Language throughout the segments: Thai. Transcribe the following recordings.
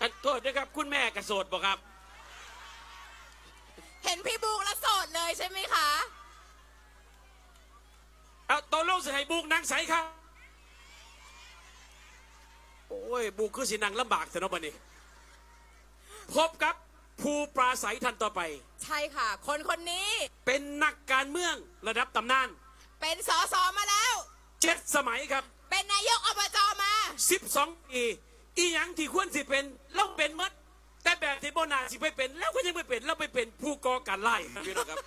อันโทษนะครับ คุณแม่กระโสดบอกครับ เห็นพี่บุ๊กแล้วโสดเลยใช่ไหมคะ เอาตอนลงสิให้บุกนางใสครับ โอ้ย บุกคือสินางลำบากแต่นอะบันนี้ พบกับผู้ปราศัยท่านต่อไป ใช่ค่ะ คนคนนี้เป็นนักการเมืองระดับตำนาน เป็นสอสอมาแล้ว เจ็ดสมัยครับ เป็นนายกอบจมา 12 ปี อีหยังที่ควรสิเป็นเราเป็นหมัดแต่แบบที่โบนาสิไปเป็นแล้วก็ยังไม่เป็นเราไปเป็นผู้ก่อการไล่ครับพี่น้องครับ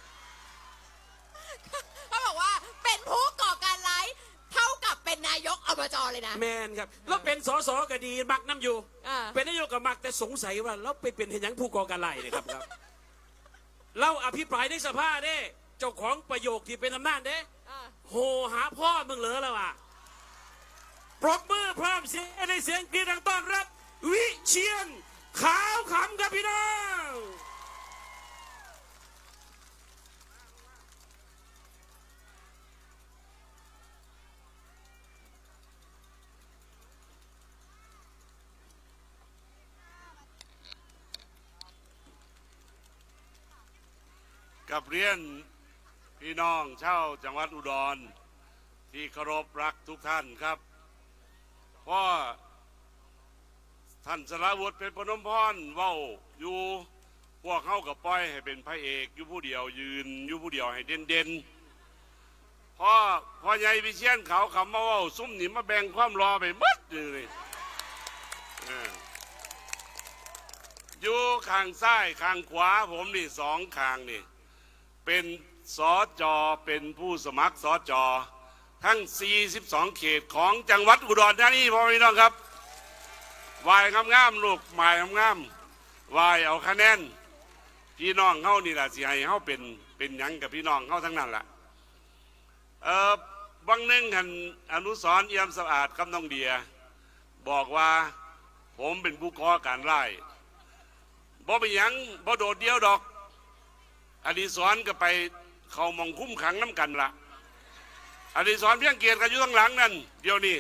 เขาบอกว่าเป็นผู้ก่อการร้ายเท่ากับเป็นนายกอบจเลยนะ แมนครับเราเป็นสอสอก็ดีมักน้ำอยู่ อ่า เป็นนายกก็มักแต่สงสัยว่าเราไปเป็นเห็นหยังผู้ก่อการไล่เนี่ยครับครับ เราอภิปรายในสภาเด้เจ้าของประโยคที่เป็นอำนาจเด้ อ่าโหหาพ่อมึงเหลือแล้วอะ ปรบมือพร้อมเสียงในเสียงกรีดังต้อนรับ วิเชียนขาวขำครับพี่น้องกับเรียนพี่น้องเช่าวจังหวัดอุดร ที่เคารพรักทุกท่านครับ พราะท่านสารวุฒิเป็นพนมพรเว้าอยู่พวกเข้ากับปล่อยให้เป็นพระเอกอยู่ผู้เดียวยืนอยู่ผู้เดียวให้เด่นเด่นพ่อพ่อใหญ่วิเชียนเขาคำมาว่าซุ่มหนิมาแบ่งความรอไปหมดเลยอออยู่ข้างซ้ายข้างขวาผมนี่สองข้างนี่ เป็นสอจอเป็นผู้สมัครสอจอ ทั้ง 42 เขตของจังหวัดอุดรธานีพ่อพี่น้องครับวายงามๆลูกหมายงามๆวายเอาคะแนนพี่น้องเฮานี่แหละสิให้เฮาเป็นเป็นยังกับพี่น้องเฮาทั้งนั้นล่ะเออวังหนึ่งหันอนุสรเอี่ยมสะอาดคำน้องเดีย บอกว่าผมเป็นผู้ก่อการร้ายบ่ไปนยังบ่โดดเดียวดอก อดีศรก็ไปเขามองคุ้มขังน้ำกันละ อดีศรเพียงเกียรติกันอยู่ข้างหลังนั่นเดี๋ยวนี้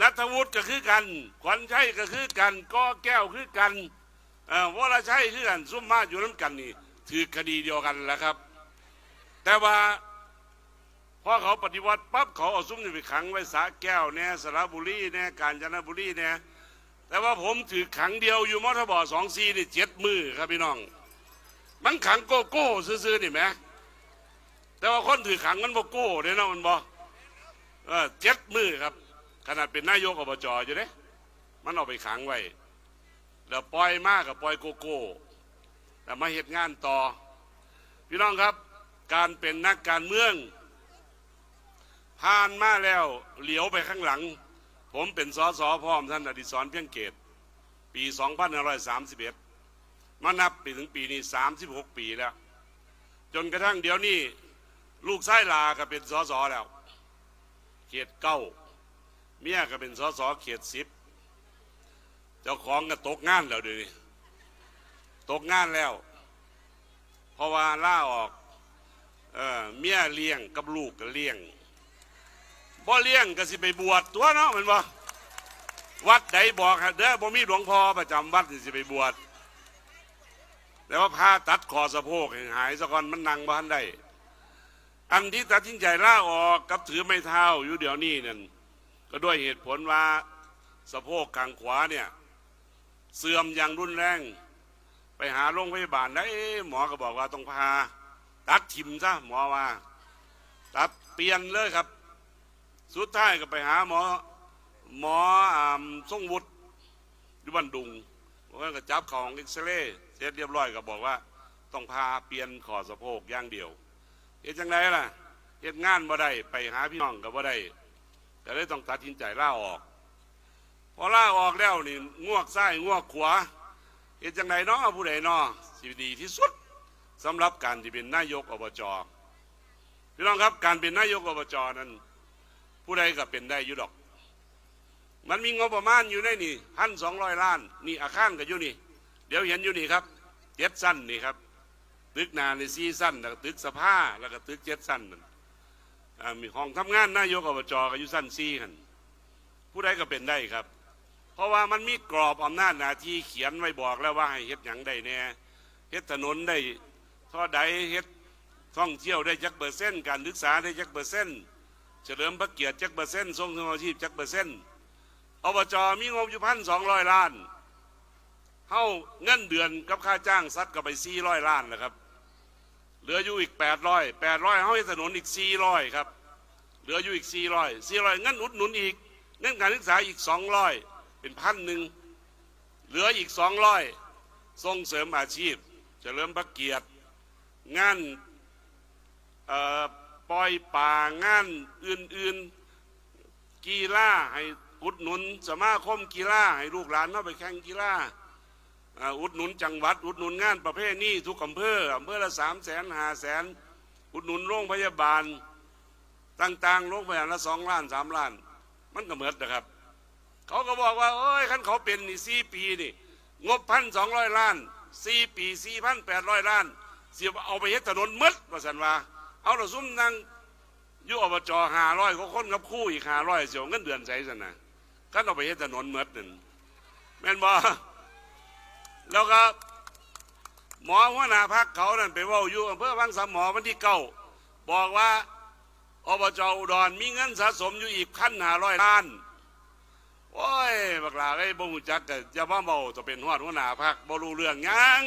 นัทวุฒิก็คือกัน ขวัญชัยก็คือกันก้อแก้วคือกันวรชัยคือกันซุ่มมาอยู่น้ำกันนี่ถือคดีเดียวกันแหล้วครับ แต่ว่าพอเขาปฏิวัติปั๊บเขาเอาซุ่มนี่ไปขังไว้สระแก้วแน่สระบุรีแน่กาญจนบุรีแน่แต่ว่าผมถือขังเดียวอยู่มอทบสองซีนี่เจ็ดมือครับพี่น้อง มันขังโกโก้ซื่อๆนี่ไหม แต่ว่าคนถือขังมันโกโก้เด้เนาะมันบอเออเจ็ดมือครับ ขนาดเป็นนายกอบจอยู่เด้มันเอาไปขังไว้แล้วปล่อยมากกับปล่อยโกโก้แต่มาเหตุงานต่อ พี่น้องครับ การเป็นนักการเมือง ผ่านมาแล้วเหลียวไปข้างหลัง ผมเป็นสสพร้อมท่านอดิศรเพียงเกต ปี 2531 มานับไปถึงปีนี้ 36 ปีแล้ว จนกระทั่งเดี๋ยวนี้ ลูกไส้ลาก็เป็นสสแล้ว เขตเก้าเมียก็เป็นสสเขตสิบเจ้าของก็ตกงานแล้วเดี๋ยวนี้ตกงานแล้ว เพราะว่าล่าออกเออเมียเลี้ยงกับลูกก็เลี้ยงบ่เลี้ยงก็สิไปบวชตัวเนาะแมันบ่วัดใดบอกเด้อบ่มีหลวงพ่อประจำวัดสิไปบวชแต่ว่าพาตัดคอสะโพกหหายสะกอนมันนั่งบ้านได้ อันที่ตัดสินใจล่าออกกับถือไม่เท้าอยู่เดี๋ยวนี้นั่นก็ด้วยเหตุผลว่าสะโพกข้างขวาเนี่ยเสื่อมอย่างรุนแรง ไปหาโรงพยาบาลได้หมอก็บอกว่าต้องพา ตัดทิมซะหมอว่า ตัดเปลี่ยนเลยครับ สุดท้ายก็ไปหาหมอหมออาทรงวุฒิยู่บ้านดุงเพราะก็จับของเอ็กซเรย์เสร็จเรียบร้อยก็บอกว่า ต้องพาเปลี่ยนขอสะโพกอย่างเดียว เฮ็ดจังไดล่ะเฮ็ดงานบ่ได้ไปหาพี่น้องก็บ่ได้ก็เลยต้องตัดสินใจล่าออก พอล่าออกแล้วนี่งวกซ้ายงวกขวาเฮ็ดจังไดเนาะผู้ใดเนาะสิดีที่สุดสำหรับการที่เป็นนายกอบจพี่น้องครับการเป็นนายกอบจนั้น ผู้ใดก็เป็นได้อยู่ดอก มันมีงบประมาณอยู่ในนี่พันสองร้อยล้าน นี่อาคารก็อยู่นี่ เดี๋ยวเห็นอยู่นี่ครับเจ็ดสั้นนี่ครับ ตึกนาในซีสั้นแล้วก็ตึกสภาแล้วก็ตึกเจ็ดสั้นนั่นมีห้องทำงานนายกอบจก็อยู่สั้นซีกันผู้ใดก็เป็นได้ครับ เพราะว่ามันมีกรอบอำนาจหน้าที่เขียนไว้บอกแล้วว่าให้เฮ็ดหยังได้แน่เฮ็ดถนนได้ท่อใดเฮ็ดท่องเที่ยวได้จักเปอร์เซ็นต์การศึกษาได้จักเปอร์เซ็นต์เฉลิมพระเกียรติจักเปอร์เซ็นต์ทรงสมาชีพจักเปอร์เซ็นต์อบจมีงบอยู่พันสองร้อยล้านเฮาเงินเดือนกับค่าจ้างซัดกับไปสี่ร้อยล้านนะครับ เหลืออยู่อีกแปดร้อยแปดร้อยเฮาให้ถนนอีกสี่ร้อยครับ เหลืออยู่อีกสี่ร้อยสี่ร้อยงินอุดหนุนอีกเงินการศึกษาอีกสองร้อยเป็นพันหนึ่งเหลืออีกสองร้อยส่งเสริมอาชีพจเฉลิมพระเกียรติงานปล่อยป่างานอื่นๆกีฬาให้อุดหนุนสมาคมกีฬาให้ลูกหลานเข้าไปแข่งกีฬา อุดหนุนจังหวัด อุดหนุนงานประเภทนี้ทุกอำเภออำเภอละสามแสนห้าแสนอุดหนุนโรงพยาบาลต่างๆโรงพยาบาลละสองล้านสามล้าน มันก็เหมือนนะครับ เขาก็บอกว่าเอ้ยขั้นเขาเป็นนี่สี่ปีนี่งบพันสองร้อยล้านสี่ปีสี่พันแปดร้อยล้านเสียเอาไปเฮ็ดถนนมืดว่าสันว่า เอาเราซุ่มนั่งอยู่อบจห้าร้อยก็คนกับคู่อีกห้าร้อยเสียวเงินเดือนใส่สันนะขั้นเอาไปเฮ็ดถนนมืดนั่นแม่นบ่ แล้วก็หมอหัวหน้าพักเขานั่นไปว่าอยู่อำเภอบางสามหมอวันที่เก้าบอกว่าอบจอุดรมีเงินสะสมอยู่อีกพันหาร้อยล้านโอ้ยบักลาไอ้บ่หูจักก็จะว่าเมาจะเป็นหัวหัวหน้าพักบ่รู้เรื่องยัง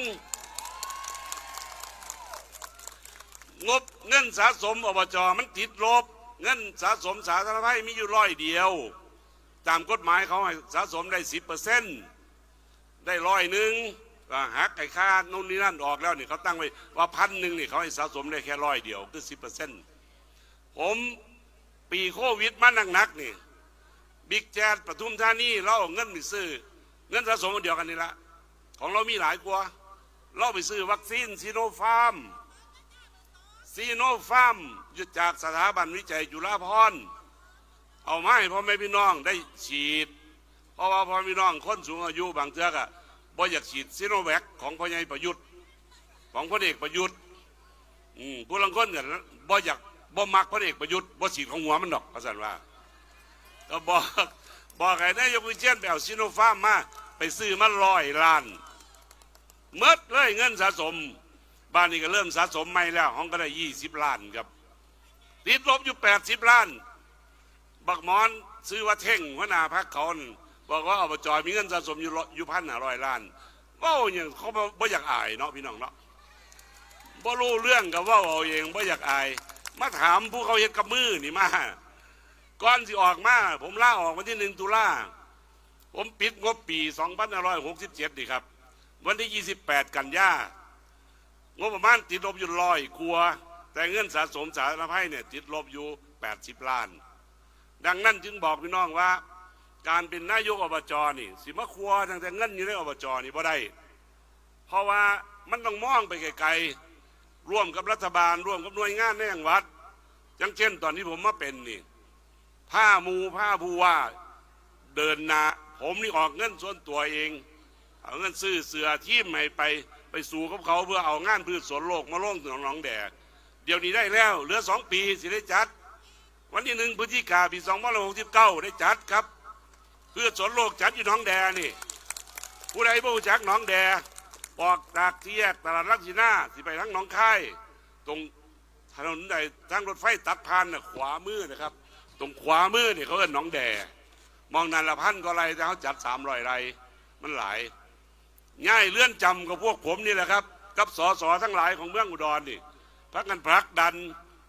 งบเงินสะสมอบจมันติดลบ เงินสะสมสาธารณภัยมีอยู่ร้อยเดียว ตามกฎหมายเขาให้สะสมได้สิบเปอร์เซ็นต์ ได้ร้อยหนึ่งหักไอ้ค่าโน่นนี่นั่นออกแล้วนี่เขาตั้งไว้ว่าพันหนึ่งนี่เขาให้สะสมได้แค่ร้อยเดียวคือสิบเปอร์เซ็นต์ผมปีโควิดมาหนักๆนี่บิ๊กแจ๊ดปทุมธานีเราเอาเงินไปซื้อ เงินสะสมเดียวกันนี่ละของเรามีหลายกว่าเราไปซื้อวัคซีนซีโนฟาร์มซีโนฟาร์มยึดจากสถาบันวิจัยจุฬาภรณ์เอามาให้พ่อแม่พี่น้องได้ฉีด เพราะว่าพ่อม่พี่น้องคนสูงอายุบางเทือกอะบ่อยากฉีดซีโนแวคของพ่อใหญ่ประยุทธ์ ของพลเอกประยุทธ์อืมผู้ลังคนกันบ่อยากบ่มักพระเอกประยุทธ์บ่ฉีดของหัวมันดอกเขาสั่นว่าก็บอกบอกไอ้นายกวิเชียนไปเอาซิโนฟาร์มมาไปซื้อมาร้อยล้านเมดเลยเงินสะสม บ้านนี้ก็เริ่มสะสมใหม่แล้วห้องก็ได้ยี่สิบล้านครับติดลบอยู่แปดสิบล้าน บักมอนซื้อว่าเท่งหัวหน้าพักเขานั่น บอกว่าอบจมีเงินสะสมอยู่ร้อยอยู่พันห้าร้อยล้านว่าอย่างเขาบ่บ่อยากอายเนาะพี่น้องเนาะบ่รู้เรื่องกับว่าเอาเองบ่อยากอาย มาถามผู้เขาเฮ็ดกับมือนี่มาก่อนสิออกมา ผมล่าออกวันที่หนึ่งตุลาผมปิดงบปี2567นี่ครับ วันที่28กันยางบประมาณติดลบอยู่ร้อยครัว แต่เงินสะสมสาธารณภัยเนี่ยติดลบอยู่80ล้าน ดังนั้นจึงบอกพี่น้องว่า การเป็นนายกอบจนี่ สิมาครัวตั้งแต่เงินอยู่ในอบจนี่บ่ได้ เพราะว่ามันต้องมองไปไกลๆร่วมกับรัฐบาล ร่วมกับหน่วยงานในจังหวัดอย่างเช่น ตอนที่ผมมาเป็นนี่ผ้ามูผ้าผู้ว่าเดินนาผมนี่ออกเงินส่วนตัวเอง เอาเงินซื้อเสือที่ใหม่ไปไปสู่กับเขาเพื่อเอางานพืชสวนโลกมาลงถึงหนองแดดเดี๋ยวนี้ได้แล้ว เหลือสองปีสิได้จัด วันที่หนึ่งพฤศจิกาปีสองพันหกสิบเก้าได้จัดครับ พื่อสวนโลกจัดอยู่หนองแดนี่ ผู้ใดบ่รู้จักหนองแดออกจากที่แยกตลาดลักษินาสิไปทั้งหนองคายตรงถนนใดทางรถไฟตัดผ่านน่ะขวามือนะครับ ตรงขวามือนี่เขาเอิ้นหนองแดมองนันละพันก็ไรแต่เขาจัดสามร้อยไรมันหลายง่ายเลื่อนจำกับพวกผมนี่แหละครับ กับสอสอทั้งหลายของเมืองอุดรนี่พักกันผลักดัน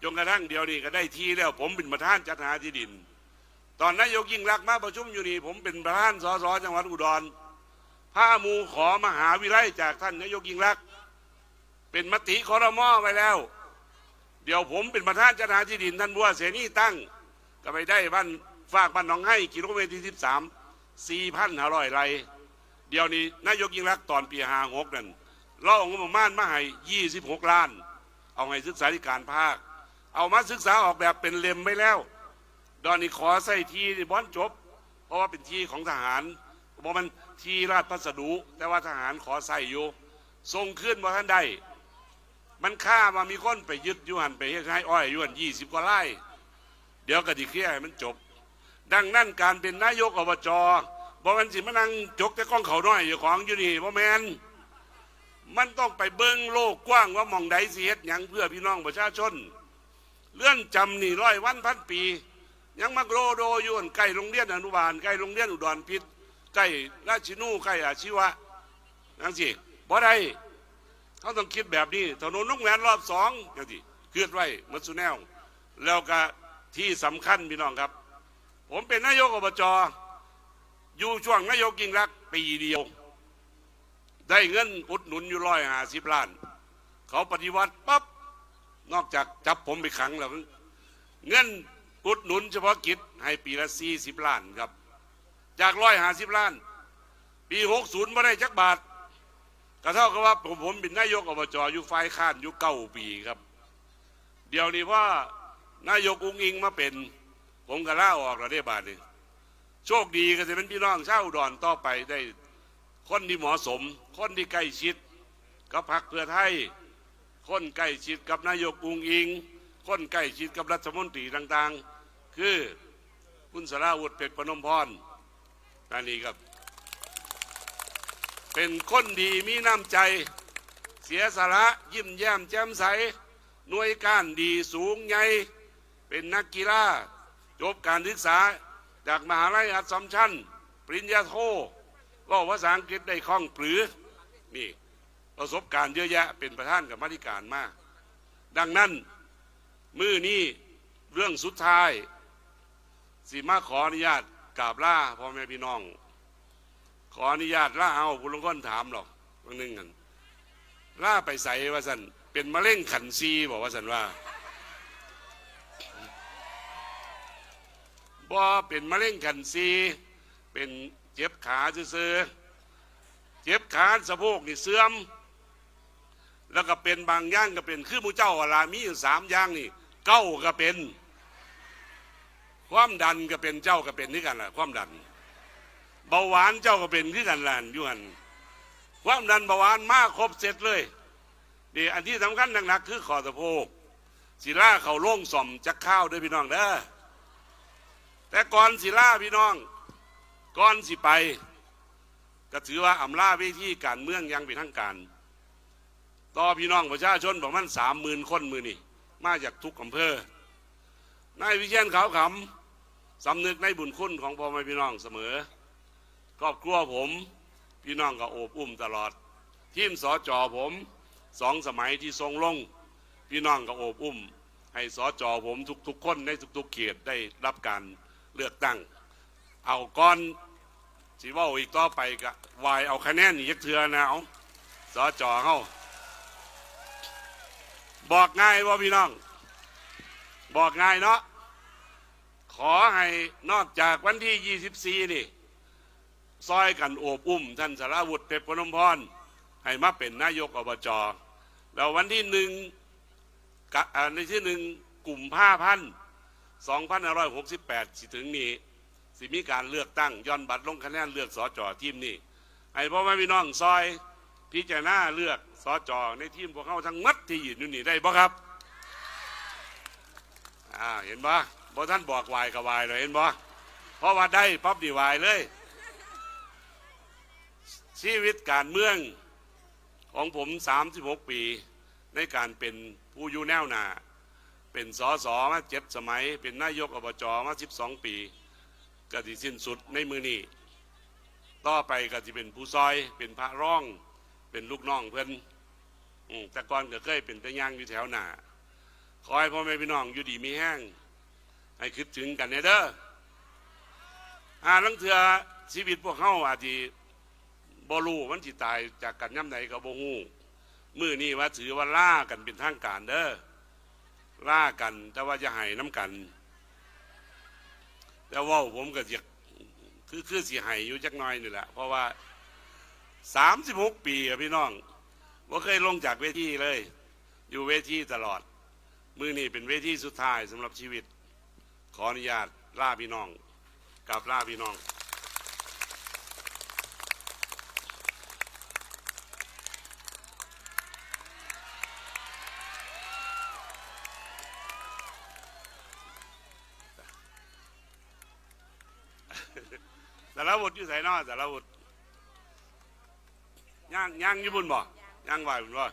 จนกระทั่งเดียวนี่ก็ได้ที่แล้วผมเป็นประธานจัดหาที่ดิน ตอนนายกยิ่งรักมาประชุมอยู่นี่ผมเป็นประธานสอสอจังหวัดอุดรผ้ามูขอมหาวิไลจากท่านนายกยิ่งรัก เป็นมติคอรมอไว้แล้ว เดี๋ยวผมเป็นประธานจัดหาที่ดินท่านบัวเสนีตั้ง ก็ไปได้บ้านฝากบ้านหนองให้กิโลเมตรที่สิบสามสี่พันห้าร้อยไร่เดี๋ยวนี้นายกยิ่งรักตอนปีห้าหกนั่นเราเอางบประมาณมาให้ยี่สิบหกล้าน เอาให้ศึกษาธิการภาค เอามาศึกษาออกแบบเป็นเล่มไปแล้ว ดอนนี้ขอใส่ทีบอนจบ เพราะว่าเป็นที่ของทหารบอกมันที่ราชพัสดุแต่ว่าทหารขอใส่อยู่ส่งขึ้นมาท่านใดมันฆ่ามามีคนไปยึดยุหันไปให้อ้อยอยุหันยี่สิบกว่าไร่เดี๋ยวก็ดีเคลียร์ให้มันจบ ดังนั้นการเป็นนายกอบจบอกมันสิมานั่งจกแต่กล้องเขาน้อยอยู่ของอยู่นี่บ่แมนมันต้องไปเบิ้งโลกกว้างว่ามองใดสิเฮ็ดหยังเพื่อพี่น้องประชาชน เลื่อนจำนี่ร้อยวันพันปี ยังมาโกรโดอยู่ใกล้โรงเรียนอนุบาลใกล้โรงเรียนอุดรพิษใกล้ราชินูใกล้อาชีวะนั่นสิบ่ได้เขาต้องคิดแบบนี้ถนนนกแหวนรอบสองอย่างที่เคลื่อนไหวมัสุแนว แล้วก็ที่สำคัญพี่น้องครับ ผมเป็นนายกอบจอยู่ช่วงนายกยิ่งรักปีเดียว ได้เงินอุดหนุนอยู่ร้อยห้าสิบล้าน เขาปฏิวัติปั๊บนอกจากจับผมไปขังแล้วเงิน อุดหนุนเฉพาะกิจให้ปีละสี่สิบล้านครับ จากร้อยหาสิบล้าน ปีหกศูนย์ไม่ได้จักบาทก็เท่ากับว่าผมผมเป็นนายกอบจอยู่ฝ่ายค้านอยู่เก้าปีครับ เดี๋ยวนี้ว่านายกอุ้งอิงมาเป็น ผมก็ล่าออกแล้วได้บาทหนึงโชคดีก็จะเป็นพี่น้องชาวอุดรต่อไปได้คนที่เหมาะสม คนที่ใกล้ชิดกับพรรคเพื่อไทย คนใกล้ชิดกับนายกอุ้งอิง คนใกล้ชิดกับรัฐมนตรีต่างๆ คือคุณสราวุฒิเพชรพนมพรนั่นนี่ครับ เป็นคนดีมีน้ำใจ เสียสละยิ้มแย้มแจ่มใสหน่วยการดีสูงใหญ่เป็นนักกีฬาจบการศึกษาจากมหาลัยอัสสัมชัญปริญญาโทว่าภาษาอังกฤษได้คล่องปรือ นี่ ประสบการณ์เยอะแยะเป็นประธานกับมาธิการมาก ดังนั้น มือนี้เรื่องสุดท้าย สิมาขออนุญาตกราบล่าพ่อแม่พี่น้อง ขออนุญาตล่าเอาผู้ลงคนถามหรอกวันหนึงกันล่าไปใส่ว่าสันเป็นมะเร็งขันซีบอกว่าสันว่าบ่เป็นมะเร็งขันซี เป็นเจ็บขาซื่อเจ็บขาสะโพกนี่เสื่อม แล้วก็เป็นบางย่างก็เป็นคือมูเจ้าอลามีอยู่สามย่างนี่เก้าก็เป็น ความดันก็เป็นเจ้าก็เป็นนี่กันแหละความดัน เบาหวานเจ้าก็เป็นคือกันแหละอยู่หันความดันเบาหวานมากครบเสร็จเลยดีอันที่สำคัญหนักๆคือคอสะโพกศิลาเขาโล่งส่อมจักข้าวด้วยพี่น้องเด้อแต่ก่อนศิลาพี่น้องก่อนสิไปก็ถือว่าอำลาเวทีการเมืองยังเป็นทางการ ต่อพี่น้องประชาชนประมาณสามหมื่นคนมือนี่มาจากทุกอำเภอนายวิเชียนขาวขำ สำนึกในบุญคุณของพ่อแม่พี่น้องเสมอ ครอบครัวผมพี่น้องก็โอบอุ้มตลอด ทีมสอจอผมสองสมัยที่ทรงลง พี่น้องก็โอบอุ้ม ให้สอจอผมทุกๆคนในทุกๆเขตได้รับการเลือกตั้ง เอาก้อนสิเว่าอีกต่อไปก็วายเอาคะแนนอีกเถื่อนะเอาสอจอเขาบอกง่ายว่าพี่น้อง บอกง่ายเนาะ ขอให้นอกจากวันที่ 24 นี่ซอยกันโอบอุ้ม ท่านสารวุฒิเพชรพนมพร ให้มาเป็นนายกอบจแล้ววันที่หนึ่งในที่หนึ่งกลุ่มผ้าพันสองพันร้อยหกสิบแปดสิถึงนี้สิมีการเลือกตั้งย้อนบัตรลงคะแนนเลือกสอจอทีมนี้ให้พ่อแม่พี่น้องซอย พิจารณาเลือกสอจอในทีมพวกเขาทั้งมัดที่ยืนอยู่นี่ได้บ่ครับอ่าเห็นบ่ บ่ท่านบอกวายกับวายเลยเห็นบ่เพราะว่าได้ปั๊บดีวายเลย ชีวิตการเมืองของผม 36 ปี ในการเป็นผู้อยู่แนวหน้าเป็นสอสอมาเจ็ดสมัย เป็นนายกอบจมา 12 ปีก็ที่สิ้นสุดในมือนี้ต่อไปก็จะเป็นผู้ซอย เป็นพระร่อง เป็นลูกน้องเพื่อนแต่ก่อนก็เคยเป็นตะย่างอยู่แถวหน้าขอให้พ่อแม่พี่น้องอยู่ดีมีแห้ง ให้คิดถึงกันเนี่ยเด้ออาลังเถือชีวิตพวกเขาอาจจะบรูมันสิตายจากกันย่ำไหนก็บ่ฮู้มือนี่ว่าถือว่าล่ากันเป็นทางการเด้อล่ากันแต่ว่าจะให้น้ำกันแต่ว่าผมก็จะคือคือสิให้อยู่จักน่อยนี่แหละเพราะว่าสามสิบหกปีพี่น้องว่าเคยลงจากเวทีเลย อยู่เวทีตลอด มือนี่เป็นเวทีสุดท้ายสำหรับชีวิต ขออนุญาตล่าพี่น้องกับล่าพี่น้อง สารวุฒิอยู่ไสนอสารวุฒิย่างย่างญี่ปุ่นบ่ย่างไหวบุญบ่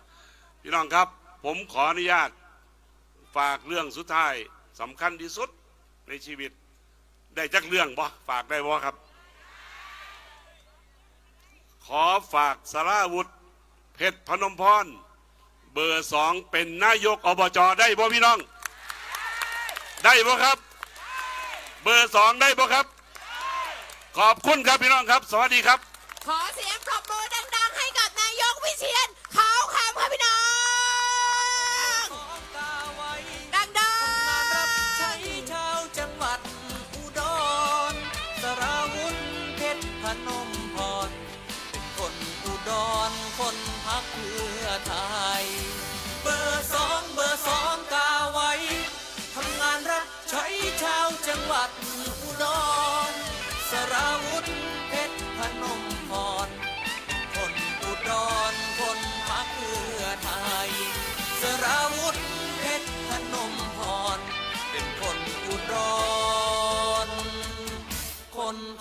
พี่น้องครับ ผมขออนุญาตฝากเรื่องสุดท้ายสำคัญที่สุด ในชีวิต ได้จักเรื่องบ่ฝากได้บ่ครับ ขอฝากสาราวุธเพชรพนมพร เบอร์สองเป็นนายกอบจได้บ่พี่น้อง ได้บ่ครับ เบอร์สองได้บ่ครับ ขอบคุณครับพี่น้องครับ สวัสดีครับ ขอเสียงปรบมือดังๆ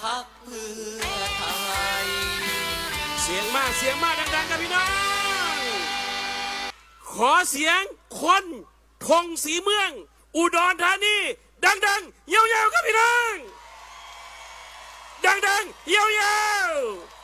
พักเพื่อไทย เสียงมากเสียงมากดังๆกับพี่น้อง ขอเสียงคนทงสีเมือง อุดรธานีดังๆยาวๆครับพี่น้อง ดังๆยาวๆ